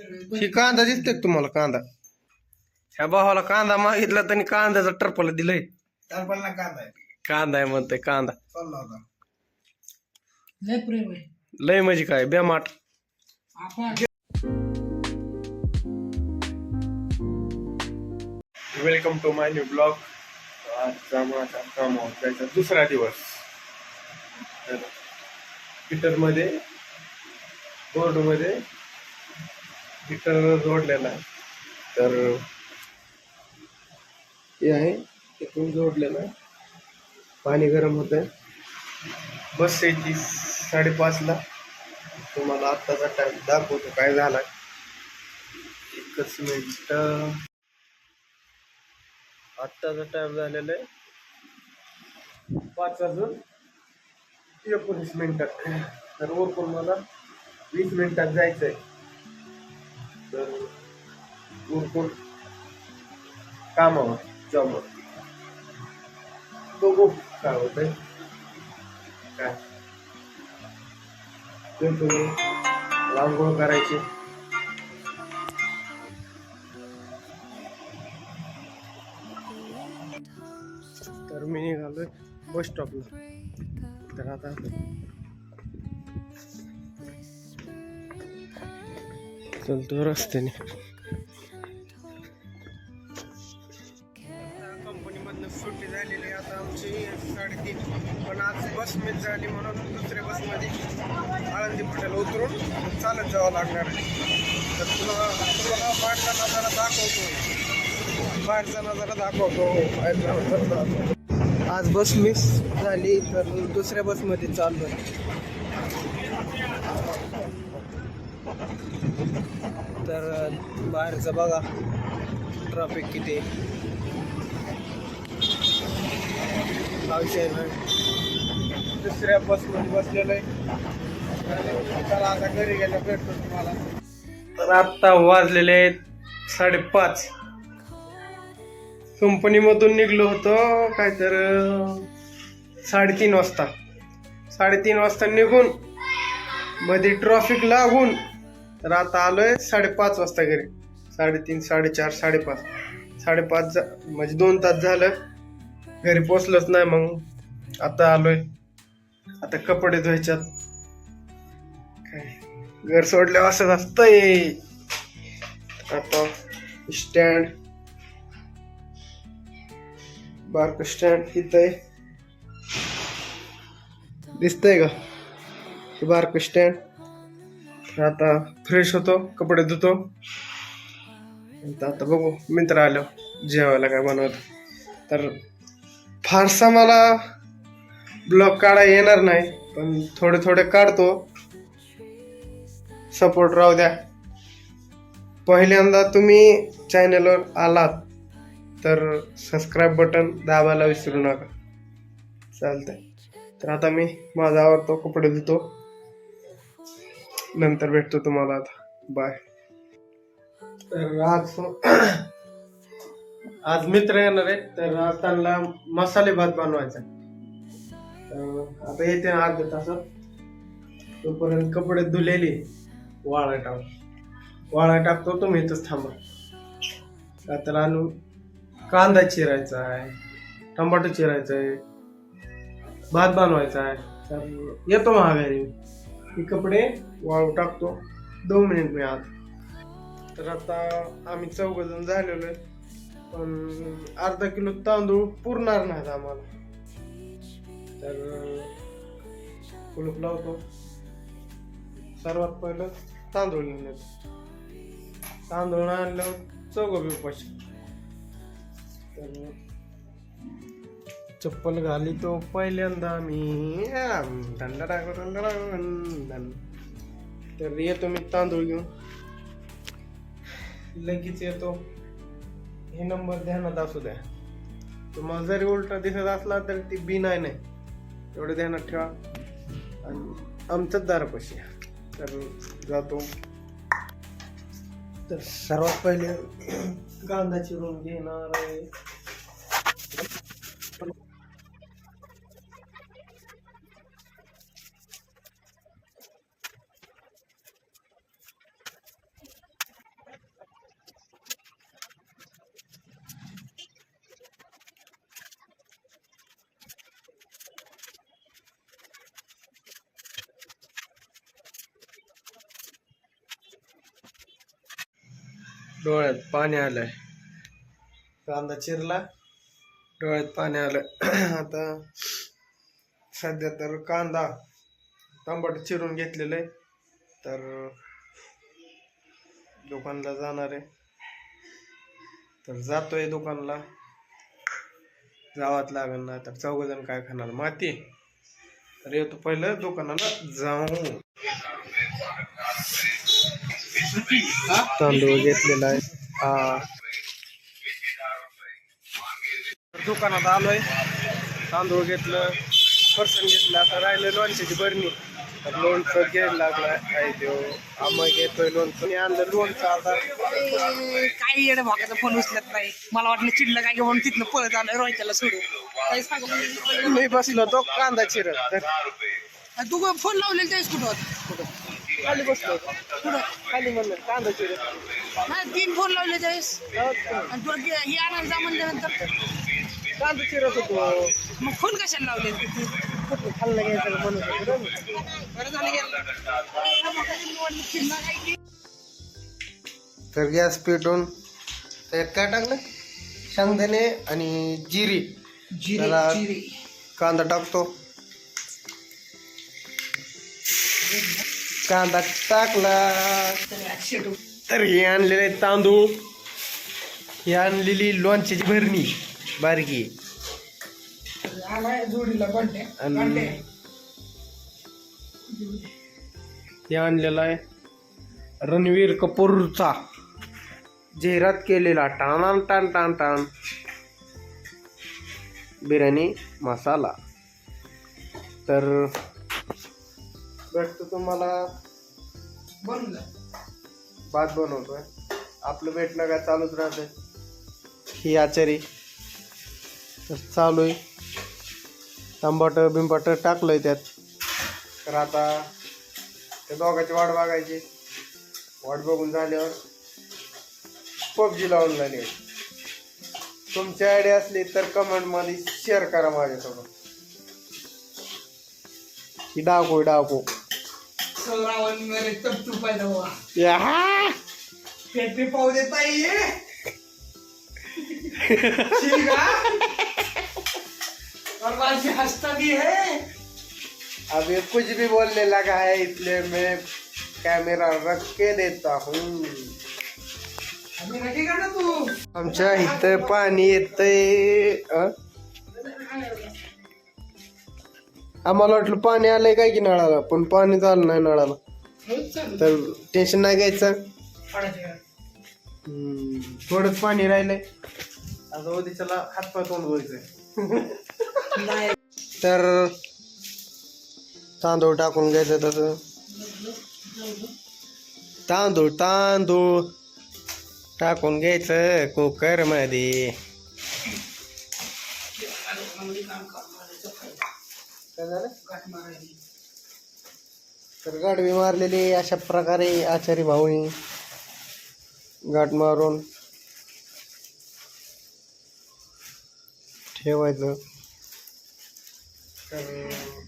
ही कांदा दिसतोय का तुम्हाला कांदा? ह्या भावाला कांदा मागितला त्यांनी कांद्याचा टरपला दिलंय. टरपलला कांदा आहे. कांदा आहे म्हणतोय कांदा. चालला होता लय प्रेम आहे. लय म्हणजे काय बेमाट आपण welcome to my new blog आजचा माझा कामावर जायचा दुसरा दिवस. तर हीटरमध्ये बोर्डमध्ये हीटर जोडलेला आहे. तर हे आहे इथून जोडलेलं आहे. पाणी गरम होत आहे बस यायची साडेपाचला. तुम्हाला आत्ताचा टाइम दाखवतो काय झाला एकच मिनिट. आत्ताचा टाइम झालेला आहे. पाच वाजून एकोणीस मिनिटात. तर ओरकून मला वीस मिनिटात जायचं आहे तर ओरकून कामावर जॉबवर बघू काय होतंय काय ते तुम्ही रांगोळ करायची तर मी निघालोय बस स्टॉपला तर आता चलतो रस्त्याने कंपनीमधनं सुट्टी झालेली आहे. आता आमची साडेतीन. पण आज बस मिस झाली म्हणून दुसऱ्या बसमध्ये आळंदी फाट्याला उतरून चालत जावं लागणार आहे. तर तुला तुम्हाला बाहेरचा नजारा दाखवतो बाहेरचा नजारा दाखवतो. बाहेरचा नजारा दाखवतो. आज बस मिस झाली तर दुसऱ्या बसमध्ये चाललो तर बाहेरचं बघा. ट्रॅफिक किती आहे. दुसऱ्या बसमध्ये बसलेलं आहे. तर आता घरी गेलं भेटतो तुम्हाला. तर आत्ता वाजलेले आहेत साडेपाच. कंपनीमधून निघलो होतो काय तर साडेतीन वाजता. साडेतीन वाजता निघून मध्ये ट्रॉफिक लागून तर आता आलोय साडेपाच वाजता घरी. साडेतीन साडेचार साडेपाच. साडेपाच म्हणजे दोन तास झालं. घरी पोचलंच नाही मग. आता आलोय. आता कपडे धुवायच्यात. काय? घर सोडल्यावर असंच असतंय. आता स्टँड. बारक स्टँड इथं आहे दिसतंय का? हे बारक स्टँड. आता फ्रेश होतो कपडे धुतो. आता आता बघू मित्र आलो जेवायला काय बनवत. तर फारसा मला ब्लॉग काढा येणार नाही पण थोडे थोडे काढतो. सपोर्ट राहू द्या. पहिल्यांदा तुम्ही चॅनलवर आलात तर सबस्क्राईब बटन दाबायला विसरू नका. चालतंय. तर आता मी माझा आवडतो कपडे धुतो. नंतर भेटतो तुम्हाला आता. बाय तर आज आज मित्र येणार आहेत तर आज त्यांना मसाले भात बनवायचा आता येते अर्ध्या तासात. तोपर्यंत कपडे धुलेले वाळा टाक वाळा टाकतो तुम्ही इथंच थांबा. आता आणू कांदा चिरायचा आहे टमाटो चिरायचा आहे भात बनवायचा आहे. तर येतो महागारी हे कपडे वाळू टाकतो. दोन मिनिट मी आत. तर आता आम्ही चौघजण झालेलो आहे. पण अर्धा किलो तांदूळ पुरणार नाहीत आम्हाला. तर कुलूप लावतो. सर्वात पहिलं तांदूळ घेऊन तांदूळ आणल्यावर चौघ बी उपाशी. तर चप्पल घाली तो पहिल्यांदा मी. तर येतो मी तांदूळ घेऊन. लगेच येतो. हे नंबर ध्यानात असू द्या. तुम्हाला जरी उलटा दिसत असला तरी ती बी नाही नाही. एवढं ध्यानात ठेवा. आणि आमचंच दारापाशी आहे. तर जातो. तर सर्वात पहिले कांदा चिरून घेणार आहे. डोळ्यात पाणी आलंय. कांदा चिरला. डोळ्यात पाणी आलं आता सध्या तर कांदा टमाट चिरून घेतलेलं आहे. तर दुकानला जाणार आहे. तर जातोय दुकानला. जावाच लागेल ना. तर चौघजण काय खाणार? माती. तर येतो पहिलं दुकानाला जाऊ तांदूळ घेतलेला आहे. हा. दुकानात आलोय. तांदूळ घेतलं पर्सन घेतलं. आता राहिलं लोणच्याची बरणी. तर लोणचं घ्यायला लागलाय. काय देऊ आम्हा घेतोय लोणचं. आणलं लोणचं आता. काही येडं भागाचा फोन उचलत नाही. मला वाटलं चिडलं काय म्हणून तिथनं पळत आलं रोहित्याला सोडून. काही सांगू नको. मी बसलो तो कांदा चिरत. तू फोन लावलेला त्यावेळेस कुठं होता? खाली बसलो कुठं खाली म्हणलं कांदा चिरत नाही तीन फोन लावले त्यावेळेस. हे आणायला जा म्हणल्यानंतर. कांदा चिरत होतो मग फोन कशाला लावले? कुठं खाल्लं घ्यायचं म्हणत होतो ना मी. बरं झालं गेलं. तर गॅस पेटवून त्यात काय टाकलं? शेंगदाणे आणि जिरी. त्याला कांदा टाकतो. कांदा टाकला. तर हे आणलेले तांदूळ. ही आणलेली लोणच्याची भरणी. बारकी. आणि- हे आणलेला आहे रणवीर कपूरचा. जाहिरात केलेला. टाण टाण टाण टाण. बिर्याणी मसाला. तर भेटतो तुम्हाला बनलं. भात बनवतोय. आपलं भेटणं काय चालूच राहतंय. ही आचारी. तर चालू आहे. तांबाट बिंबाट टाकलंय त्यात. तर आता त्या दोघांची वाट बघायची. वाट बघून झाल्यावर पबजी लावून झाली. तुमची आयडिया असली तर कमेंटमध्ये शेअर करा माझ्यासोबत. ही डाको डाको रावण मेरे तब तू पाहिजे बाबा या पेटे पाहू देता ये ठीक है और बाजी हंसता भी है अब ये कुछ भी बोलने लगा है इसलिए मैं कैमरा रख के देता हूँ रखेगा ना तू आमच्या इथं पाणी येतंय अं? आम्हाला वाटलं पाणी आलंय काय की नळाला पण पाणी आलं नाही नळाला. तर टेन्शन नाही घ्यायचं. थोडंच पाणी राहिलंय. आता उद्याच्याला हातपाय तोंड तर तांदूळ टाकून घ्यायचं तसं तांदूळ तांदूळ टाकून घ्यायचं कुकरमध्ये काय झालं? तर गाडवी मारलेली अशा प्रकारे आचारी भाऊनी गाठ मारून ठेवायचं. तर